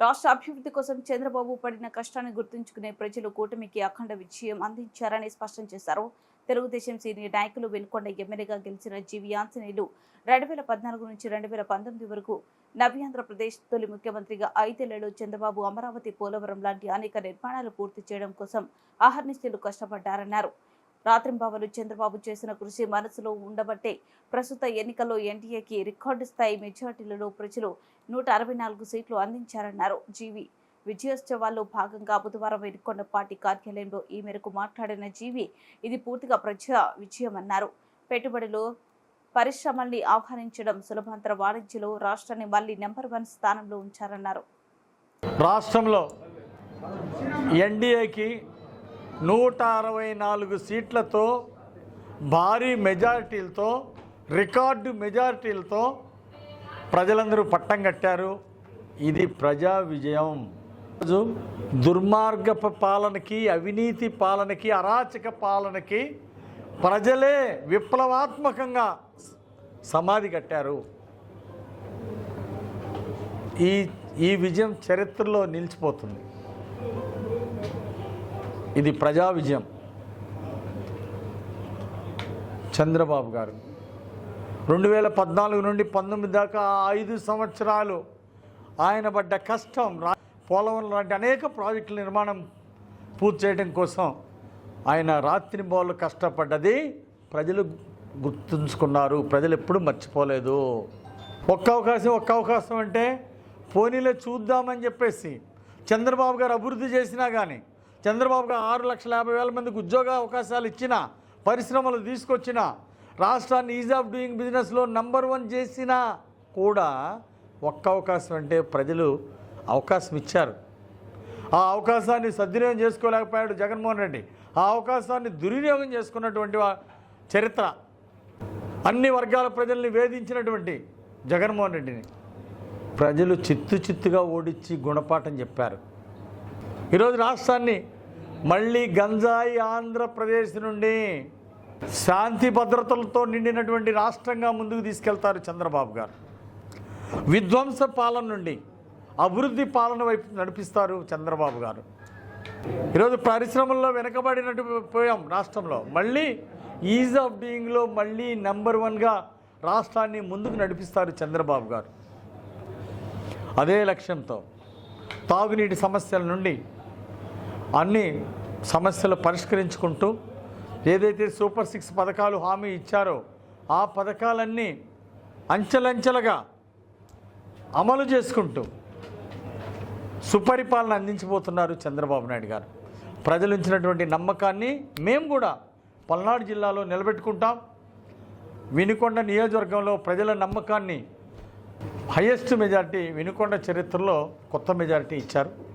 రాష్ట్ర అభివృద్ధి కోసం చంద్రబాబు పడిన కష్టాన్ని గుర్తుంచుకునే ప్రజలు కూటమికి అఖండ విజయం అందించారని స్పష్టం చేశారు. తెలుగుదేశం సీనియర్ నాయకులు వెనుకొండ ఎమ్మెల్యేగా గెలిచిన జీవి ఆంజనేయులు రెండు వేల పద్నాలుగు నుంచి రెండు వేల పంతొమ్మిది వరకు నవ్యాంధ్రప్రదేశ్ తొలి ముఖ్యమంత్రిగా ఐదేళ్ళలో చంద్రబాబు అమరావతి పోలవరం లాంటి అనేక నిర్మాణాలు పూర్తి చేయడం కోసం అహర్నిశలు కష్టపడ్డారన్నారు. రాత్రింబవలు చంద్రబాబు చేసిన కృషి మనసులో ఉండబట్టే ప్రస్తుత ఎన్నికల్లో ఎన్డీఏకి రికార్డు స్థాయి మెజార్టీలలో ప్రజలు నూట అరవై నాలుగు సీట్లు అందించారన్నారు. జీవి విజయోత్సవాల్లో భాగంగా బుధవారం వెనుకొండ పార్టీ కార్యాలయంలో ఈ మేరకు మాట్లాడిన జీవి ఇది పూర్తిగా ప్రజా విజయమన్నారు. పెట్టుబడులు పరిశ్రమల్ని ఆహ్వానించడం సులభంతర వాణిజ్యలో రాష్ట్రాన్ని మళ్ళీ నెంబర్ వన్ స్థానంలో ఉంచారన్నారు. రాష్ట్రంలో ఎన్డీఏకి నూట అరవై నాలుగు సీట్లతో భారీ మెజారిటీలతో రికార్డు మెజారిటీలతో ప్రజలందరూ పట్టం కట్టారు. ఇది ప్రజా విజయం. రోజు దుర్మార్గప పాలనకి అవినీతి పాలనకి అరాచక పాలనకి ప్రజలే విప్లవాత్మకంగా సమాధి కట్టారు. ఈ ఈ విజయం చరిత్రలో నిలిచిపోతుంది. ఇది ప్రజా విజయం. చంద్రబాబు గారు. రెండు వేల పద్నాలుగు నుండి పంతొమ్మిది దాకా ఐదు సంవత్సరాలు ఆయన పడ్డ కష్టం రా పోలవరం లాంటి అనేక ప్రాజెక్టుల నిర్మాణం పూర్తి చేయడం కోసం ఆయన రాత్రి బోళ్ళు కష్టపడ్డది ప్రజలు గుర్తుంచుకున్నారు. ప్రజలు ఎప్పుడూ మర్చిపోలేదు. ఒక్క అవకాశం ఒక్క అవకాశం అంటే పోనీలో చూద్దామని చెప్పేసి చంద్రబాబు గారు అభివృద్ధి చేసినా కానీ చంద్రబాబు గారు ఆరు లక్షల యాభై వేల మందికి ఉద్యోగ అవకాశాలు ఇచ్చిన పరిశ్రమలు తీసుకొచ్చిన రాష్ట్రాన్ని ఈజ్ ఆఫ్ డూయింగ్ బిజినెస్లో నంబర్ వన్ చేసినా కూడా ఒక్క అవకాశం అంటే ప్రజలు అవకాశం ఇచ్చారు. ఆ అవకాశాన్ని సద్వినియోగం చేసుకోలేకపోయాడు జగన్మోహన్ రెడ్డి. ఆ అవకాశాన్ని దుర్వినియోగం చేసుకున్నటువంటి చరిత్ర. అన్ని వర్గాల ప్రజల్ని వేధించినటువంటి జగన్మోహన్ రెడ్డిని ప్రజలు చిత్తు చిత్తుగా ఓడించి గుణపాఠం చెప్పారు. ఈరోజు రాష్ట్రాన్ని మళ్ళీ గంజాయి ఆంధ్రప్రదేశ్ నుండి శాంతి భద్రతలతో నిండినటువంటి రాష్ట్రంగా ముందుకు తీసుకెళ్తారు చంద్రబాబు గారు. విధ్వంస పాలన నుండి అభివృద్ధి పాలన వైపు నడిపిస్తారు చంద్రబాబు గారు. ఈరోజు పరిశ్రమల్లో వెనకబడినట్టు పోయాం రాష్ట్రంలో. మళ్ళీ ఈజ్ ఆఫ్ డూయింగ్లో మళ్ళీ నెంబర్ వన్గా రాష్ట్రాన్ని ముందుకు నడిపిస్తారు చంద్రబాబు గారు. అదే లక్ష్యంతో తాగునీటి సమస్యల నుండి అన్ని సమస్యలు పరిష్కరించుకుంటూ ఏదైతే సూపర్ సిక్స్ పథకాలు హామీ ఇచ్చారో ఆ పథకాలన్నీ అంచెలంచెలుగా అమలు చేసుకుంటూ సుపరిపాలన అందించబోతున్నారు చంద్రబాబు నాయుడు గారు. ప్రజలు ఇచ్చినటువంటి నమ్మకాన్ని మేము కూడా పల్నాడు జిల్లాలో నిలబెట్టుకుంటాం. వినుకొండ నియోజకవర్గంలో ప్రజల నమ్మకాన్ని హయ్యెస్ట్ మెజారిటీ వినుకొండ చరిత్రలో కొత్త మెజారిటీ ఇచ్చారు.